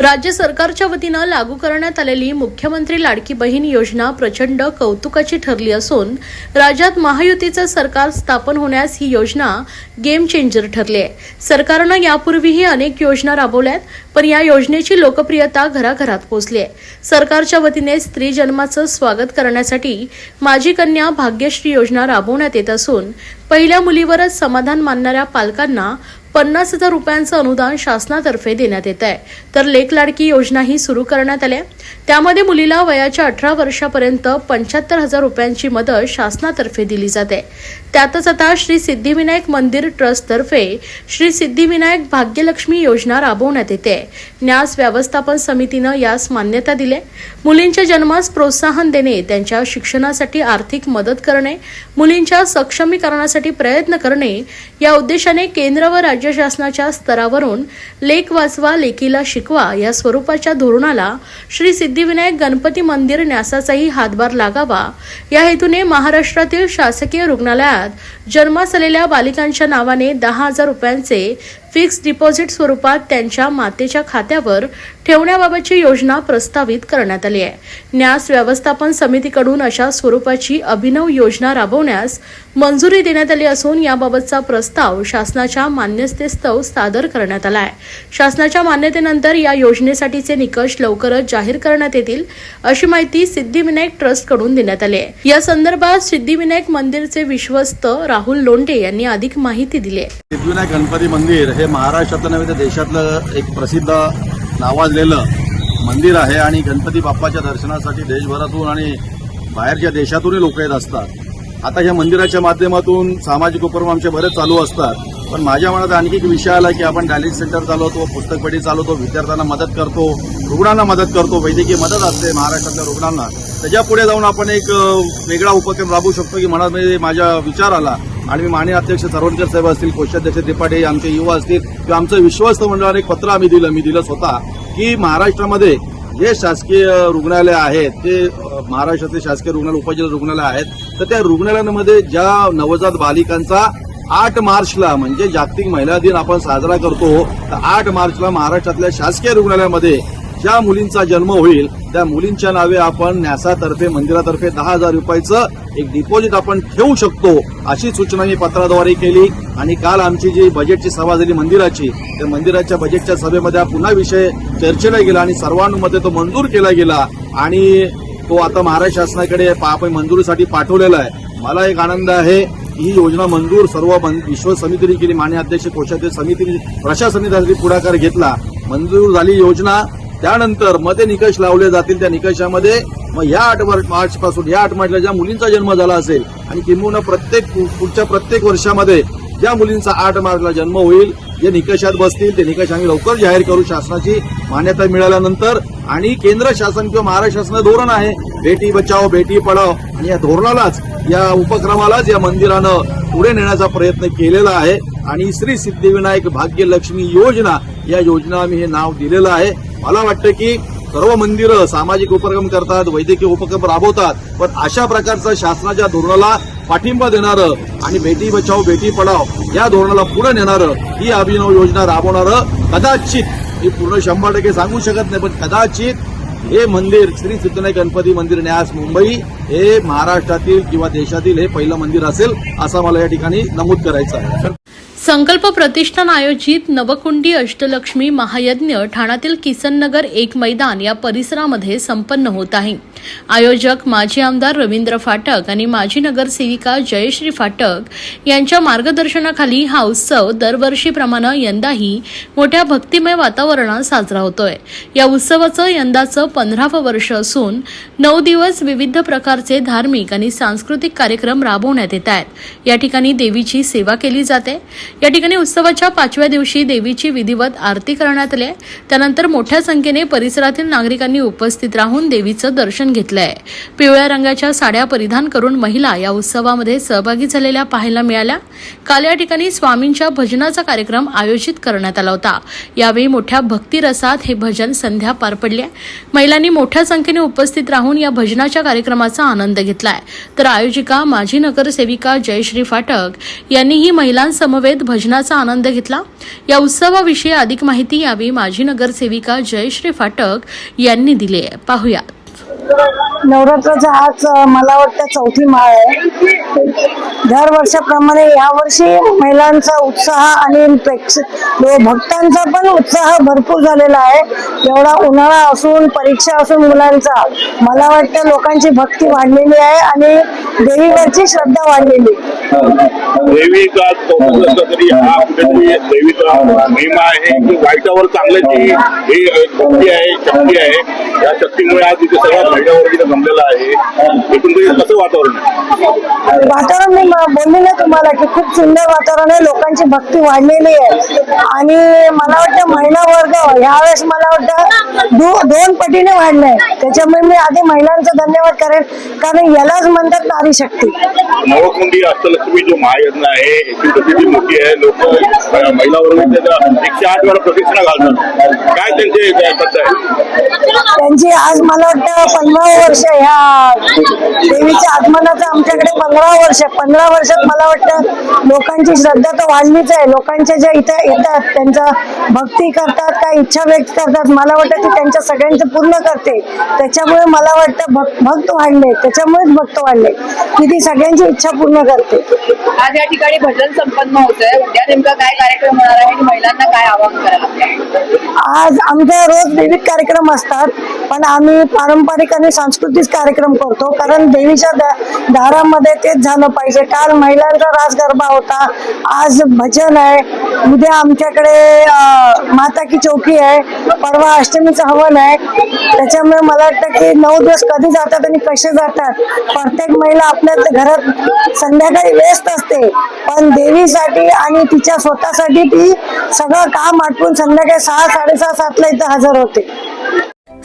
राज्य सरकारच्या वतीनं लागू करण्यात आलेली मुख्यमंत्री लाडकी बहीण योजना प्रचंड कौतुकाची ठरली असून राज्यात महायुतीचं सरकार स्थापन होण्यास ही योजना गेम चेंजर ठरली आहे. सरकारनं यापूर्वीही अनेक योजना राबवल्यात पण या योजनेची लोकप्रियता घराघरात पोहोचली आहे. सरकारच्या वतीने स्त्री जन्माचं स्वागत करण्यासाठी माझी कन्या भाग्यश्री योजना राबवण्यात येत असून पहिल्या मुलीवरच समाधान मानणाऱ्या पालकांना पन्नास हजार रुपयांचं अनुदान शासनातर्फे देण्यात येत आहे. तर लेख लाडकी योजनाही सुरू करण्यात आली त्यामध्ये मुलीला वयाच्या अठरा वर्षापर्यंत पंच्याहत्तर हजार रुपयांची मदत शासनातर्फे दिली जाते. त्यातच आता श्री सिद्धिविनायक मंदिर ट्रस्टतर्फे श्री सिद्धिविनायक भाग्यलक्ष्मी योजना राबवण्यात येते. न्यास व्यवस्थापन समितीनं यास मान्यता दिली मुलींच्या जन्मास प्रोत्साहन देणे त्यांच्या शिक्षणासाठी आर्थिक मदत करणे मुलींच्या सक्षमीकरणासाठी प्रयत्न करणे या उद्देशाने केंद्र व राज्य शासनाच्या स्तरावरून लेख वाचवा लेखीला शिकवा या स्वरूपाच्या धोरणाला श्री सिद्धिविनायक गणपती मंदिर न्यासाचाही हातभार लागावा. या हेतूने महाराष्ट्रातील शासकीय रुग्णालयात जन्मास आलेल्या बालिकांच्या नावाने दहा हजार रुपयांचे फिक्स डिपॉझिट स्वरूपात त्यांच्या मातेच्या खात्यावर ठेवण्याबाबतची योजना प्रस्तावित करण्यात आली आहे. न्यास व्यवस्थापन समितीकडून अशा स्वरूपाची अभिनव योजना राबवण्यास मंजुरी देण्यात आली असून याबाबतचा प्रस्ताव शासनाच्या मान्यतेस्तव सादर करण्यात आला आहे. शासनाच्या मान्यतेनंतर या योजनेसाठीचे निकष लवकरच जाहीर करण्यात येतील अशी माहिती सिद्धिविनायक ट्रस्टकडून देण्यात आली आहे. या संदर्भात सिद्धिविनायक मंदिरचे विश्वस्त राहुल लोंढे यांनी अधिक माहिती दिली आहे. सिद्धिविनायक गणपती मंदिर हे महाराष्ट्रातलं नव्हे तर देशातलं एक प्रसिद्ध नावाजलेलं मंदिर आहे आणि गणपती बाप्पाच्या दर्शनासाठी देशभरातून आणि बाहेरच्या देशातूनही लोक येत असतात. आता या मंदिराच्या माध्यमातून सामाजिक उपक्रम आमचे बरेच चालू असतात. पण माझ्या मनात आणखी एक विषय आला की आपण डायलिस सेंटर चालवतो पुस्तकपेढी चालवतो विद्यार्थ्यांना मदत करतो रुग्णांना मदत करतो वैद्यकीय मदत असते महाराष्ट्रातल्या रुग्णांना. त्याच्या पुढे जाऊन आपण एक वेगळा उपक्रम राबवू शकतो की मनात माझ्या विचार आला. आणि मी माननीय अध्यक्ष सरवणकर साहेब असतील कोषाध्यक्ष त्रिपाठी आमचे युवा असतील किंवा आमचं विश्वस्त मंडळाने एक पत्र आम्ही दिलं मी दिलं स्वतः की महाराष्ट्रामध्ये जे शासकीय रुग्णालय आहेत ते महाराष्ट्रातले शासकीय रुग्णालय उपजिल्हा रुग्णालय आहेत तर त्या रुग्णालयांमध्ये ज्या नवजात बालिकांचा आठ मार्चला म्हणजे जागतिक महिला दिन आपण साजरा करतो तर आठ मार्चला महाराष्ट्रातल्या शासकीय रुग्णालयामध्ये ज्या मुलींचा जन्म होईल त्या मुलींच्या नावे आपण न्यासातर्फे मंदिरातर्फे दहा हजार रुपयाचं एक डिपॉझिट आपण ठेवू शकतो अशी सूचना मी पत्राद्वारे केली. आणि काल आमची जी बजेटची सभा झाली मंदिराची त्या मंदिराच्या बजेटच्या सभेमध्ये हा पुन्हा विषय चर्चेला गेला आणि सर्वांमध्ये तो मंजूर केला गेला. आणि तो आता महाराष्ट्र शासनाकडे आपण मंजुरीसाठी पाठवलेला आहे. मला एक आनंद आहे ही योजना मंजूर सर्व विश्व समितीने केली मान्य अध्यक्ष कोषाध्यक्ष समितीने प्रशासनाने त्यासाठी पुढाकार घेतला. मंजूर झाली योजना. त्यानंतर मग ते निकष लावले जातील त्या निकषामध्ये. मग या आठ मार्च पासून या आठ मार्चला ज्या मुलींचा जन्म झाला असेल आणि किंबहुना प्रत्येक पुढच्या प्रत्येक वर्षामध्ये ज्या मुलींचा आठ मार्चला जन्म होईल जे निकषात बसतील ते निकष आम्ही लवकर जाहीर करू शासनाची मान्यता मिळाल्यानंतर. आणि केंद्र शासन किंवा महाराष्ट्र शासनाचं धोरण आहे बेटी बचाओ बेटी पढाओ. आणि या धोरणालाच या उपक्रमालाच या मंदिरानं पुढे नेण्याचा प्रयत्न केलेला आहे. आणि श्री सिद्धिविनायक भाग्यलक्ष्मी योजना या योजना आम्ही हे नाव दिलेलं आहे. मला वाटतं की सर्व मंदिरं सामाजिक उपक्रम करतात वैद्यकीय उपक्रम राबवतात पण अशा प्रकारचं शासनाच्या धोरणाला पाठिंबा देणारं आणि बेटी बचाव बेटी पढाव या धोरणाला पुढे नेणारं ही अभिनव योजना राबवणारं कदाचित मी पूर्ण शंभर टक्के सांगू शकत नाही पण कदाचित हे मंदिर श्री सिद्धनाथ गणपती मंदिर न्यास मुंबई हे महाराष्ट्रातील किंवा देशातील हे पहिलं मंदिर असेल असं मला या ठिकाणी नमूद करायचं आहे. संकल्प प्रतिष्ठान आयोजित नवकुंडी अष्टलक्ष्मी महायज्ञ ठाण्यातील किसननगर एक मैदान या परिसरामध्ये संपन्न होत आहे. आयोजक माजी आमदार रवींद्र फाटक आणि माजी नगरसेविका जयश्री फाटक यांच्या मार्गदर्शनाखाली हा उत्सव दरवर्षीप्रमाणे यंदाही मोठ्या भक्तिमय वातावरणात साजरा होतोय. या उत्सवाचं यंदाचं पंधरावं वर्ष असून नऊ दिवस विविध प्रकारचे धार्मिक आणि सांस्कृतिक कार्यक्रम राबवण्यात येत आहेत. या ठिकाणी देवीची सेवा केली जाते. या ठिकाणी उत्सवाच्या पाचव्या दिवशी देवीची विधिवत आरती करण्यात आली आहे. त्यानंतर मोठ्या संख्येने परिसरातील नागरिकांनी उपस्थित राहून देवीचं दर्शन घेतलं आहे पिवळ्या रंगाच्या साड्या परिधान करून महिला या उत्सवामध्ये सहभागी झालेल्या पाहायला मिळाल्या. काल या ठिकाणी स्वामींच्या भजनाचा कार्यक्रम आयोजित करण्यात आला होता. यावेळी मोठ्या भक्तिरसात हे भजन संध्या पार पडली आहे. महिलांनी मोठ्या संख्येने उपस्थित राहून या भजनाच्या कार्यक्रमाचा आनंद घेतलाय. तर आयोजिका माजी नगरसेविका जयश्री फाटक यांनीही महिलांसमवेत भजनाचा आनंद घेतला. या उत्सवाविषयी अधिक माहिती यावेळी माजी नगरसेविका जयश्री फाटक यांनी दिली आहे. पाहुयात. नवरात्राचा आज मला वाटतं चौथी माळ आहे. दर वर्षाप्रमाणे यावर्षी महिलांचा उत्साह आणि प्रेक्ष व भक्तांचा पण उत्साह भरपूर झालेला आहे. एवढा उन्हाळा असून परीक्षा असून मुलांचा मला वाटतं लोकांची भक्ती वाढलेली आहे आणि देवीवरची श्रद्धा वाढलेली. आहे. देवीचा महिमा आहे. की वाईटावर चांगल्याची ही भक्ती आहे शक्ती आहे. या शक्तीमुळे आज इथे सगळा जमलेला आहे. कसं वातावरण आहे? वातावरण मी बोलली ना तुम्हाला की खूप सुंदर वातावरण आहे. लोकांची भक्ती वाढलेली आहे. आणि मला वाटतं महिला वर्ग यावेळेस मला वाटतं दो, दोन पटीने वाढलाय. त्याच्यामुळे मी आधी महिलांचा धन्यवाद करेन. कारण यालाच म्हणतात नारी शक्ती. नवकुंडी अष्टलक्ष्मी जो महायज्ञ आहे प्रसिद्धी मोठी आहे. लोक महिला वर्ग एकशे आठ वेळा प्रदक्षिणा घालतात. काय त्यांचे त्यांची आज मला वाटतं पंधरा वर्ष ह्या देवीच्या आगमनाचं आमच्याकडे पंधरा वर्ष पंधरा वर्षात मला वाटतं लोकांची श्रद्धा तर वाढलीच आहे. लोकांच्या ज्या इथे येतात त्यांचा भक्ती करतात काय इच्छा व्यक्त करतात मला वाटतं ती त्यांच्या सगळ्यांचं पूर्ण करते. त्याच्यामुळे मला वाटतं भक्त भक्त वाढले. त्याच्यामुळेच भक्त वाढले. की ती सगळ्यांची इच्छा पूर्ण करते. आज या ठिकाणी भजन संपन्न होत आहे उद्या नेमका काय कार्यक्रम होणार आहे महिलांना काय आवाहन करायला आज आमच्या रोज विविध कार्यक्रम असतात पण आम्ही पारंपरिक आणि सांस्कृतिक कार्यक्रम करतो कारण देवीच्या दारामध्ये तेच झालं पाहिजे. काल महिलांचा रास गरबा होता आज भजन आहे उद्या आमच्याकडे माता की चौकी आहे. परवा अष्टमीचं हवन आहे. त्याच्यामुळे मला वाटतं की नऊ दिवस कधी जातात आणि कसे जातात. प्रत्येक महिला आपल्या घरात संध्याकाळी व्यस्त असते. पण देवीसाठी आणि तिच्या स्वतःसाठी ती सगळं काम आटपून संध्याकाळी सहा साडेसहा सातला इथं हजर होते.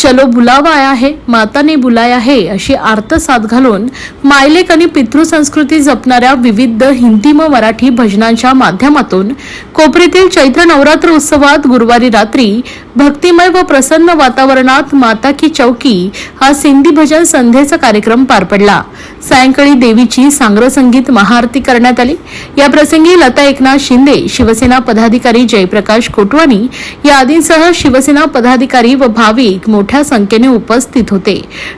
चलो बुलावा आया है माता ने बुलाया है अशी आर्तसाद घालून मायलेक आणि पितृसंस्कृती जपणाऱ्या विविध हिंदी व मराठी भजनांच्या माध्यमातून कोपरीतील चैत्र नवरात्र उत्सवात गुरुवारी रात्री भक्तिमय व प्रसन्न वातावरणात माता की चौकी हा सिंधी भजन संध्येचा कार्यक्रम पार पडला. सायंकाळी देवीची सांग्र संगीत महाआरती करण्यात आली. या प्रसंगी लता एकनाथ शिंदे शिवसेना पदाधिकारी जयप्रकाश कोटवानी या आदींसह शिवसेना पदाधिकारी व भाविक मोठ्या मोठ्या संख्येने उपस्थित होते.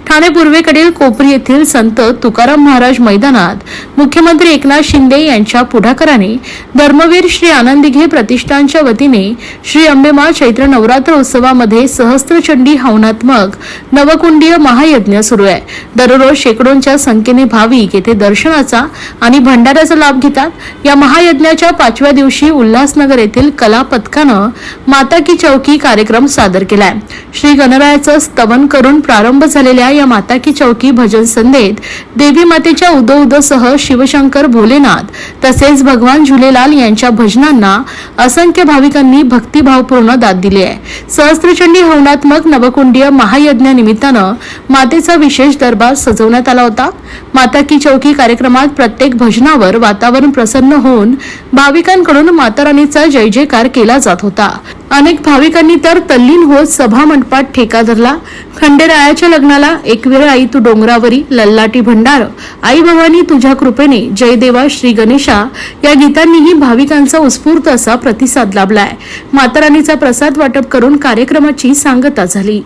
ठाणे पूर्वेकडील कोपरी येथील संत तुकाराम महाराज मैदानात मुख्यमंत्री एकनाथ शिंदे यांच्या पुढाकाराने धर्मवीर श्री आनंदिघे प्रतिष्ठानच्या वतीने श्री अंबेमा चैत्र नवरात्र उत्सवामध्ये सहस्त्रचंडी हवनात्मक नवकुंडीय महायज्ञ सुरू आहे. दररोज शेकडोंच्या संख्येने भाविक येथे दर्शनाचा आणि भंडाऱ्याचा लाभ घेतात. या महायज्ञाच्या पाचव्या दिवशी उल्हासनगर येथील कला पथकानं माता की चौकी कार्यक्रम सादर केलाय. श्री गणराया स्तवन करून प्रारंभ झालेल्या या माता की चौकी भजन संध्येत देवी मातेच्या उदो उदोसह शिवशंकर भोलेनाथ तसेच भगवान झुलेलाल यांच्या भजनांना असंख्य भाविकांनी भक्तिभावपूर्ण दाद दिली आहे. सहस्त्रचंडी हवनात्मक नवकुंडीय महायज्ञानिमित्तानं मातेचा विशेष दरबार सजवण्यात आला होता. माता की चौकी कार्यक्रमात प्रत्येक भजनावर वातावरण प्रसन्न होऊन भाविकांकडून माता राणीचा जय जयकार केला जात होता. अनेक भाविकांनी तर तल्लीन होत सभा मंडपात ठेका धरला. खंडेरायाच्या लग्नाला एक वेळ आई तू डोंगरावरी लल्लाटी भंडार. आई भवानी तुझ्या कृपेने जय देवा श्री गणेशा. या गीतांनीही भाविकांचा उत्स्फूर्त असा प्रतिसाद लाभलाय. माताराणीचा प्रसाद वाटप करून कार्यक्रमाची सांगता झाली.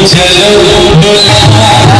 या